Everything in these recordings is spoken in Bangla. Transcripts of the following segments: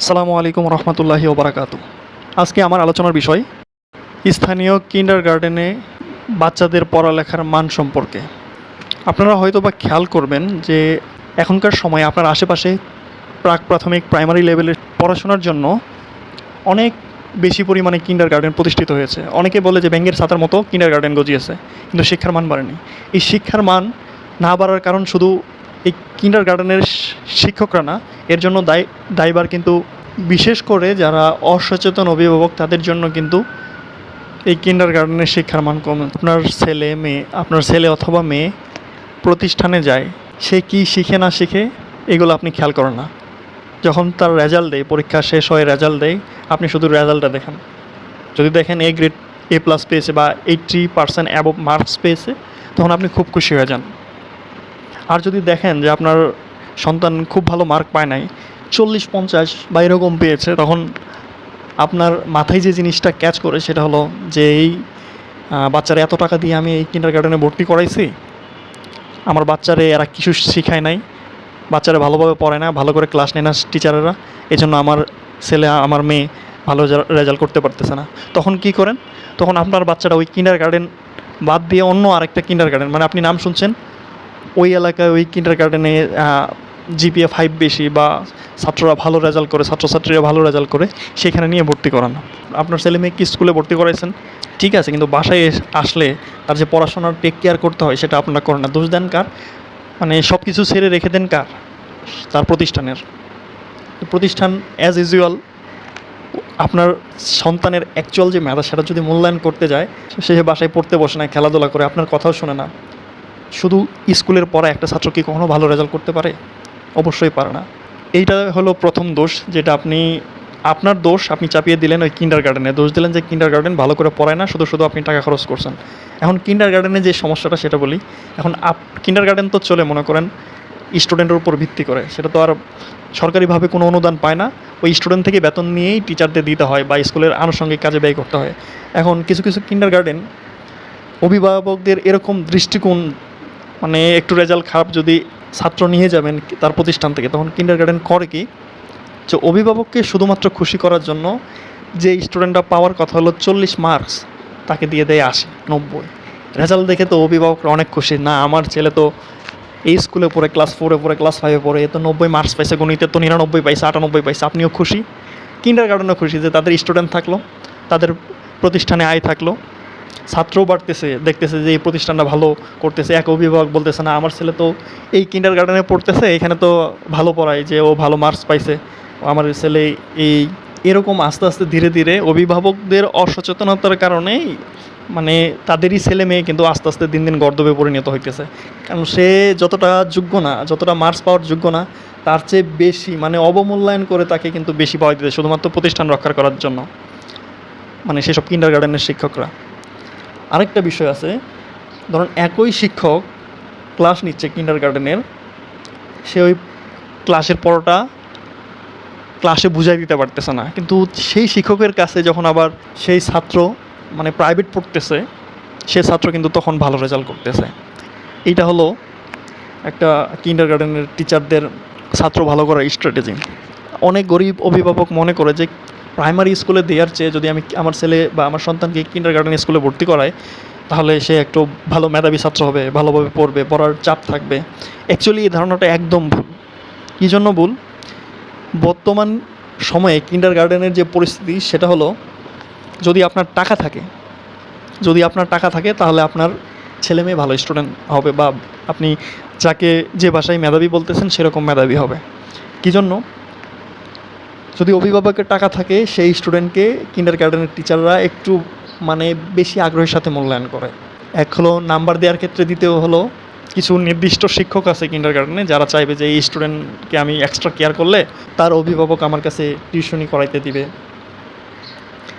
আসসালামু আলাইকুম রহমতুল্লাহি ওবরাকাতু। আজকে আমার আলোচনার বিষয়, স্থানীয় কিন্ডার গার্ডেনে বাচ্চাদের পড়ালেখার মান সম্পর্কে। আপনারা হয়তো বা খেয়াল করবেন যে এখনকার সময়ে আপনার আশেপাশে প্রাক প্রাথমিক প্রাইমারি লেভেলের পড়াশোনার জন্য অনেক বেশি পরিমাণে কিন্ডার গার্ডেন প্রতিষ্ঠিত হয়েছে। অনেকে বলে যে ব্যাঙ্গের ছাতার মতো কিন্ডার গার্ডেন গজিয়েছে, কিন্তু শিক্ষার মান বাড়েনি। এই শিক্ষার মান না বাড়ার কারণ শুধু এই কিন্ডার গার্ডেনের শিক্ষকরা না, এর জন্য দায়, দায়বার কিন্তু বিশেষ করে যারা অসচেতন অভিভাবক, তাদের জন্য কিন্তু এই কিন্ডার গার্ডেনের শিক্ষার মান কম। আপনার ছেলে, মেয়ে, আপনার ছেলে অথবা মেয়ে প্রতিষ্ঠানে যায়, সে কি শিখে না শিখে, এগুলো আপনি খেয়াল করেন না। যখন তার রেজাল্ট দেয়, পরীক্ষা শেষ হয়ে রেজাল্ট দেয়, আপনি শুধু রেজাল্টটা দেখেন। যদি দেখেন এ গ্রেড এ প্লাস পেয়েছে বা এইট্টি পার্সেন্ট অ্যাবভ মার্কস পেয়েছে, তখন আপনি খুব খুশি হয়ে যান। আর যদি দেখেন যে আপনার সন্তান খুব ভালো মার্ক পায় নাই, চল্লিশ, পঞ্চাশ বা এরকম পেয়েছে, তখন আপনার মাথায় যে জিনিসটা ক্যাচ করে সেটা হলো যে এই বাচ্চারা এত টাকা দিয়ে আমি এই কিন্ডার গার্ডেনে ভর্তি করাইছি, আমার বাচ্চারে এরা কিছু শিখায় নাই, বাচ্চারা ভালোভাবে পড়ে না, ভালো করে ক্লাস নেয় না টিচারেরা এই জন্য আমার ছেলে, আমার মেয়ে ভালো রেজাল্ট করতে পারতেছে না। তখন কি করেন? তখন আপনার বাচ্চাটা ওই কিন্ডার গার্ডেন বাদ দিয়ে অন্য আরেকটা কিন্ডার গার্ডেন মানে আপনি নাম শুনছেন? ওই এলাকায় ওই কিন্ডার গার্ডেনে জিপিএ ফাইভ বেশি বা ছাত্ররা ভালো রেজাল্ট করে, ছাত্রছাত্রীরা ভালো রেজাল্ট করে, সেখানে নিয়ে ভর্তি করানো। আপনার ছেলে মেয়ে কি স্কুলে ভর্তি করাইছেন? ঠিক আছে, কিন্তু বাসায় আসলে তার যে পড়াশোনার টেক কেয়ার করতে হয় সেটা আপনারা করেন না। দোষ দেন কার? মানে সব কিছু ছেড়ে রেখে দেন কার? তার প্রতিষ্ঠানের। প্রতিষ্ঠান অ্যাজ ইউজুয়াল আপনার সন্তানের অ্যাকচুয়াল যে মেধা সেটা যদি মূল্যায়ন করতে যায়, সে বাসায় পড়তে বসে না, খেলাধুলা করে, আপনার কথাও শোনে না। শুধু স্কুলের পড়া একটা ছাত্র কি কখনো ভালো রেজাল্ট করতে পারে? অবশ্যই পারে না। এইটা হলো প্রথম দোষ যেটা আপনি, আপনার দোষ আপনি চাপিয়ে দিলেন ওই কিন্ডার গার্ডেনে দোষ দিলেন যে কিন্ডার গার্ডেন ভালো করে পড়ায় না, শুধু শুধু আপনি টাকা খরচ করছেন। এখন কিন্ডার গার্ডেনে যে সমস্যাটা সেটা বলি। এখন আপ কিন্ডার গার্ডেন তো চলে মনে করেন স্টুডেন্টের উপর ভিত্তি করে। সেটা তো আর সরকারিভাবে কোনো অনুদান পায় না। ওই স্টুডেন্ট থেকে বেতন নিয়েই টিচারদের দিতে হয় বা স্কুলের আনুষঙ্গিক কাজে ব্যয় করতে হয়। এখন কিছু কিছু কিন্ডার গার্ডেন অভিভাবকদের এরকম দৃষ্টিকোণ মানে একটু রেজাল্ট খারাপ যদি ছাত্র নিয়ে যাবেন তার প্রতিষ্ঠান থেকে। তখন কিন্ডার গার্ডেন করে কি, যে অভিভাবককে শুধুমাত্র খুশি করার জন্য যে স্টুডেন্টরা পাওয়ার কথা হলো চল্লিশ মার্কস তাকে দিয়ে দেয় আশি, নব্বই। রেজাল্ট দেখে তো অভিভাবকরা অনেক খুশি, না, আমার ছেলে তো এই স্কুলে পড়ে ক্লাস ফোরে পড়ে ক্লাস ফাইভে পড়ে, এ তো নব্বই মার্কস পাইছে, গণিতে তো নিরানব্বই পাইছে, আটানব্বই পাইছে। আপনিও খুশি। কিন্ডার গার্ডেনও খুশি যে তাদের স্টুডেন্ট থাকল, তাদের প্রতিষ্ঠানে আয় থাকল। ছাত্রও বাড়তেছে, দেখতেছে যে এই প্রতিষ্ঠানটা ভালো করতেছে, এক অভিভাবক বলতেছে না। আমার ছেলে তো এই কিন্ডার গার্ডেনে পড়তেছে, এখানে তো ভালো পড়ায় যে ও ভালো মার্কস পাইছে। আমার ছেলে এই, এরকম আস্তে আস্তে ধীরে ধীরে অভিভাবকদের অসচেতনতার কারণেই মানে তাদেরই ছেলে মেয়ে কিন্তু আস্তে আস্তে দিন দিন গর্দবে পরিণত হইতেছে। কারণ সে যতটা যোগ্য না, যতটা মার্কস পাওয়ার যোগ্য না, তার চেয়ে বেশি মানে অবমূল্যায়ন করে তাকে কিন্তু বেশি পাওয়া দিতে শুধুমাত্র প্রতিষ্ঠান রক্ষা করার জন্য। মানে সেসব কিন্ডার গার্ডেনের শিক্ষকরা। আরেকটা বিষয় আছে, ধরুন একই শিক্ষক ক্লাস নিচ্ছে কিন্ডার গার্ডেনের সে ওই ক্লাসের পড়াটা ক্লাসে বুঝাই দিতে পারতেছে না। কিন্তু সেই শিক্ষকের কাছে যখন আবার সেই ছাত্র মানে প্রাইভেট পড়তেছে, সে ছাত্র কিন্তু তখন ভালো রেজাল্ট করতেছে। এইটা হলো একটা কিন্ডার গার্ডেনের টিচারদের ছাত্র ভালো করার স্ট্র্যাটেজি অনেক গরিব অভিভাবক মনে করে যে প্রাইমারি স্কুলে দেওয়ার চেয়ে যদি আমি আমার ছেলে বা আমার সন্তানকে কিন্ডার গার্ডেন স্কুলে ভর্তি করাই তাহলে সে একটু ভালো মেধাবী ছাত্র হবে, ভালোভাবে পড়বে, পড়ার চাপ থাকবে। অ্যাকচুয়ালি এই ধারণাটা একদম ভুল। কী জন্য ভুল? বর্তমান সময়ে কিন্ডার গার্ডেনের যে পরিস্থিতি, সেটা হলো যদি আপনার টাকা থাকে, যদি আপনার টাকা থাকে, তাহলে আপনার ছেলে মেয়ে ভালো স্টুডেন্ট হবে বা আপনি যাকে যে ভাষায় মেধাবী বলতেছেন, সেরকম মেধাবী হবে। কী জন্য? যদি অভিভাবকের টাকা থাকে, সেই স্টুডেন্টকে কিন্ডার গার্ডেনের টিচাররা একটু মানে বেশি আগ্রহের সাথে মূল্যায়ন করে। এক হলো নাম্বার দেওয়ার ক্ষেত্রে, দ্বিতীয় হলো কিছু নির্দিষ্ট শিক্ষক আছে কিন্ডার গার্ডেনে যারা চাইবে যে এই স্টুডেন্টকে আমি এক্সট্রা কেয়ার করলে তার অভিভাবক আমার কাছে টিউশনি করাইতে দিবে।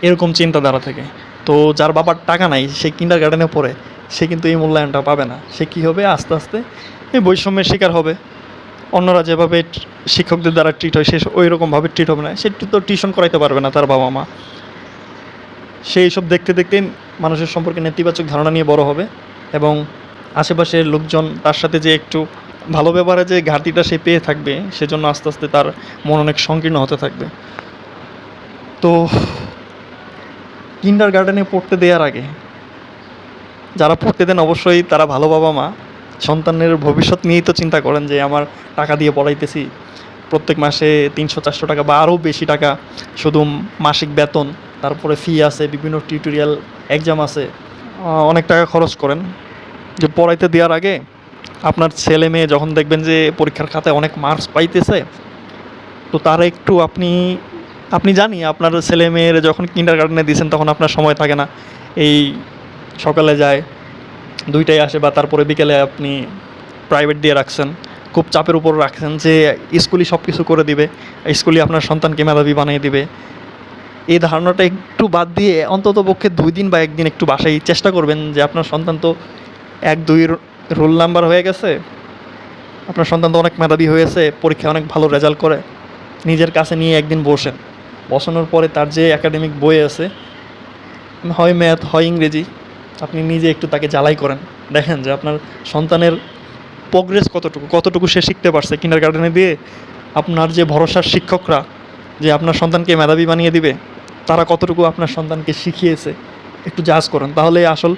এরকম চিন্তাধারা থেকে। তো যার বাবার টাকা নাই, সে কিন্ডার গার্ডেনে পড়ে, সে কিন্তু এই মূল্যায়নটা পাবে না। সে কী হবে? আস্তে আস্তে এই বৈষম্যের শিকার হবে। অন্যরা যেভাবে শিক্ষকদের দ্বারা ট্রিট হয়, সে ওই রকমভাবে ট্রিট হবে না। সে তো টিউশন করাইতে পারবে না তার বাবা মা সেই সব দেখতে দেখতে মানুষের সম্পর্কে নেতিবাচক ধারণা নিয়ে বড় হবে এবং আশেপাশের লোকজন তার সাথে যে একটু ভালো ব্যাপারে যে ঘাটতিটা সে পেয়ে থাকবে, সেজন্য আস্তে আস্তে তার মন অনেক সংকীর্ণ হতে থাকবে। তো কিন্ডার গার্ডেনে পড়তে দেওয়ার আগে, যারা পড়তে দেন অবশ্যই তারা ভালো বাবা মা সন্তানের ভবিষ্যৎ নিয়েই তো চিন্তা করেন যে আমার টাকা দিয়ে পড়াইতেছি। প্রত্যেক মাসে তিনশো, চারশো টাকা বা আরও বেশি টাকা, শুধু মাসিক বেতন, তারপরে ফি আছে, বিভিন্ন টিউটোরিয়াল এক্সাম আছে। অনেক টাকা খরচ করেন। যে পড়াইতে দেওয়ার আগে আপনার ছেলে মেয়ে যখন দেখবেন যে পরীক্ষার খাতায় অনেক মার্কস পাইতেছে, তো তারা একটু আপনি আপনি জানি আপনার ছেলে মেয়ের যখন কিন্ডার গার্ডেনে দিয়েছেন তখন আপনার সময় থাকে না। এই সকালে যায় দুইটাই আসে বা তারপরে বিকেলে আপনি প্রাইভেট দিয়ে রাখছেন, খুব চাপের উপর রাখছেন যে স্কুলই সব কিছু করে দিবে স্কুলই আপনার সন্তানকে মেধাবী বানিয়ে দিবে। এই ধারণাটা একটু বাদ দিয়ে অন্তত পক্ষে দুই দিন বা একদিন একটু বাসায় চেষ্টা করবেন যে আপনার সন্তান তো এক, দুই রোল নাম্বার হয়ে গেছে, আপনার সন্তান তো অনেক মেধাবী হয়েছে, পরীক্ষায় অনেক ভালো রেজাল্ট করে, নিজের কাছে নিয়ে একদিন বসেন। বসানোর পরে তার যে একাডেমিক বই আছে, হয় ম্যাথ হয় ইংরেজি আপনি নিজে একটু তাকে জ্বালাই করেন। দেখেন যে আপনার সন্তানের প্রোগ্রেস কতটুকু কতটুকু সে শিখতে পারছে কিন্ডার গার্ডেনে দিয়ে, আপনার যে ভরসার শিক্ষকরা, যে আপনার সন্তানকে মেধাবী বানিয়ে দিবে, তারা কতটুকু আপনার সন্তানকে শিখিয়েছে, একটু জাজ করেন। তাহলে আসল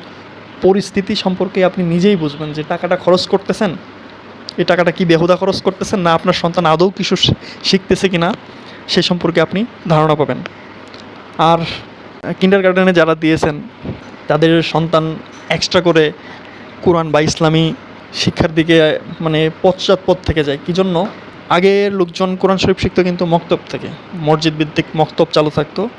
পরিস্থিতি সম্পর্কে আপনি নিজেই বুঝবেন যে টাকাটা খরচ করতেছেন, এই টাকাটা কি বেহুদা খরচ করতেছেন, না আপনার সন্তান আদৌ কিছু শিখতেছে কি না সে সম্পর্কে আপনি ধারণা পাবেন। আর কিন্ডার গার্ডেনে যারা দিয়েছেন তাদের সন্তান এক্সট্রা করে কোরআন বা ইসলামী শিক্ষার দিকে মানে পশ্চাৎপদ থেকে যায়। কী জন্য? আগে লোকজন কোরআন শরীফ শিখতো কিন্তু মক্তব থেকে। মসজিদ ভিত্তিক মক্তব চালু থাকতো।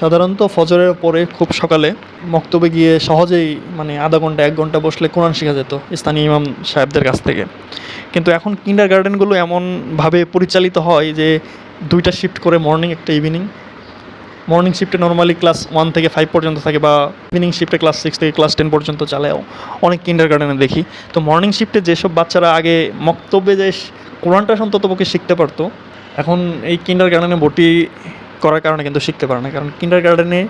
সাধারণত ফজরের পরে খুব সকালে মক্তবে গিয়ে সহজেই মানে আধা ঘণ্টা, এক ঘণ্টা বসলে কোরআন শেখা যেত স্থানীয় ইমাম সাহেবদের কাছ থেকে। কিন্তু এখন কিন্ডার গার্ডেনগুলো এমনভাবে পরিচালিত হয় যে দুইটা শিফট করে মর্নিং একটা ইভিনিং মর্নিং শিফটে নর্মালি ক্লাস ওয়ান থেকে ফাইভ পর্যন্ত থাকে বা ইভিনিং শিফটে ক্লাস সিক্স থেকে ক্লাস টেন পর্যন্ত চালেও অনেক কিন্ডার গার্ডেনে দেখি। তো মর্নিং শিফটে যেসব বাচ্চারা আগে মক্তব্যে যে কোরআনটা অন্তত পক্ষে শিখতে পারতো, এখন এই কিন্ডার গার্ডেনে ভর্তি করার কারণে কিন্তু শিখতে পারে না। কারণ কিন্ডার গার্ডেনে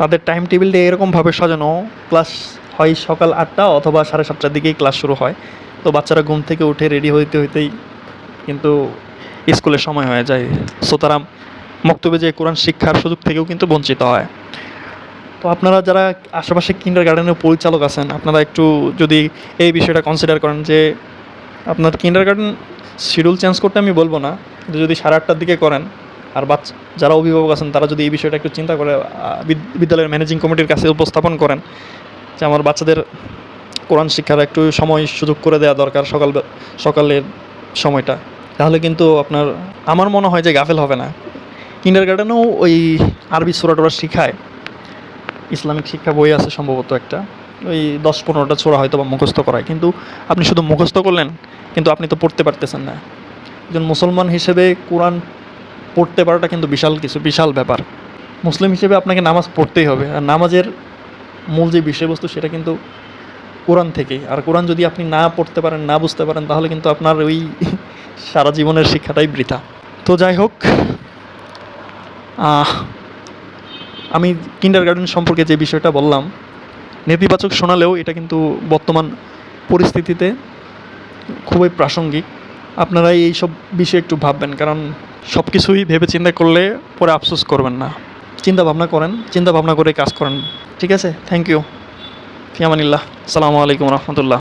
তাদের টাইম টেবিলটা এরকমভাবে সাজানো ক্লাস হয় সকাল আটটা অথবা সাড়ে সাতটার দিকেই ক্লাস শুরু হয়। তো বাচ্চারা ঘুম থেকে উঠে রেডি হইতে হইতেই কিন্তু স্কুলের সময় হয়ে যায়। সো তারা মক্তবে যে কোরআন শিক্ষার সুযোগ থেকেও কিন্তু বঞ্চিত হয়। তো আপনারা যারা আশেপাশে কিন্ডার গার্ডেনের পরিচালক আছেন, আপনারা একটু যদি এই বিষয়টা কনসিডার করেন যে আপনার কিন্ডার গার্ডেন শিডিউল চেঞ্জ করতে আমি বলব না, কিন্তু যদি সাড়ে আটটার দিকে করেন, আর বাচ্চা, যারা অভিভাবক আছেন, তারা যদি এই বিষয়টা একটু চিন্তা করে বিদ্যালয়ের ম্যানেজিং কমিটির কাছে উপস্থাপন করেন, যে আমার বাচ্চাদের কোরআন শিক্ষার একটু সময় সুযোগ করে দেওয়া দরকার সকাল, সকালের সময়টা, তাহলে কিন্তু আপনার, আমার মনে হয় যে গাফেল হবে না। কিন্ডার গার্ডেনেও ওই আরবি সুরা টুরা শিখায়। ইসলামিক শিক্ষা বই আছে সম্ভবত একটা। ওই দশ পনেরোটা ছোড়া হয়তো বা মুখস্থ করায়। কিন্তু আপনি শুধু মুখস্থ করলেন, কিন্তু আপনি তো পড়তে পারতেছেন না। একজন মুসলমান হিসেবে কোরআন পড়তে পারাটা কিন্তু বিশাল কিছু, বিশাল ব্যাপার। মুসলিম হিসেবে আপনাকে নামাজ পড়তেই হবে। আর নামাজের মূল যে বিষয়বস্তু সেটা কিন্তু কোরআন থেকেই। আর কোরআন যদি আপনি না পড়তে পারেন, না বুঝতে পারেন, তাহলে কিন্তু আপনার ওই সারা জীবনের শিক্ষাটাই বৃথা। তো যাই হোক আমি কিন্ডার গার্ডেন সম্পর্কে যে বিষয়টা বললাম, নেতিবাচক শোনালেও এটা কিন্তু বর্তমান পরিস্থিতিতে খুবই প্রাসঙ্গিক। আপনারা এই সব বিষয়ে একটু ভাববেন, কারণ সব কিছুই ভেবে চিন্তা করলে পরে আফসোস করবেন না। চিন্তা ভাবনা করেন চিন্তা ভাবনা করে কাজ করেন। ঠিক আছে? থ্যাংক ইউ ফিয়ামানিল্লাহ। সালামু আলাইকুম রহমতুল্লাহ।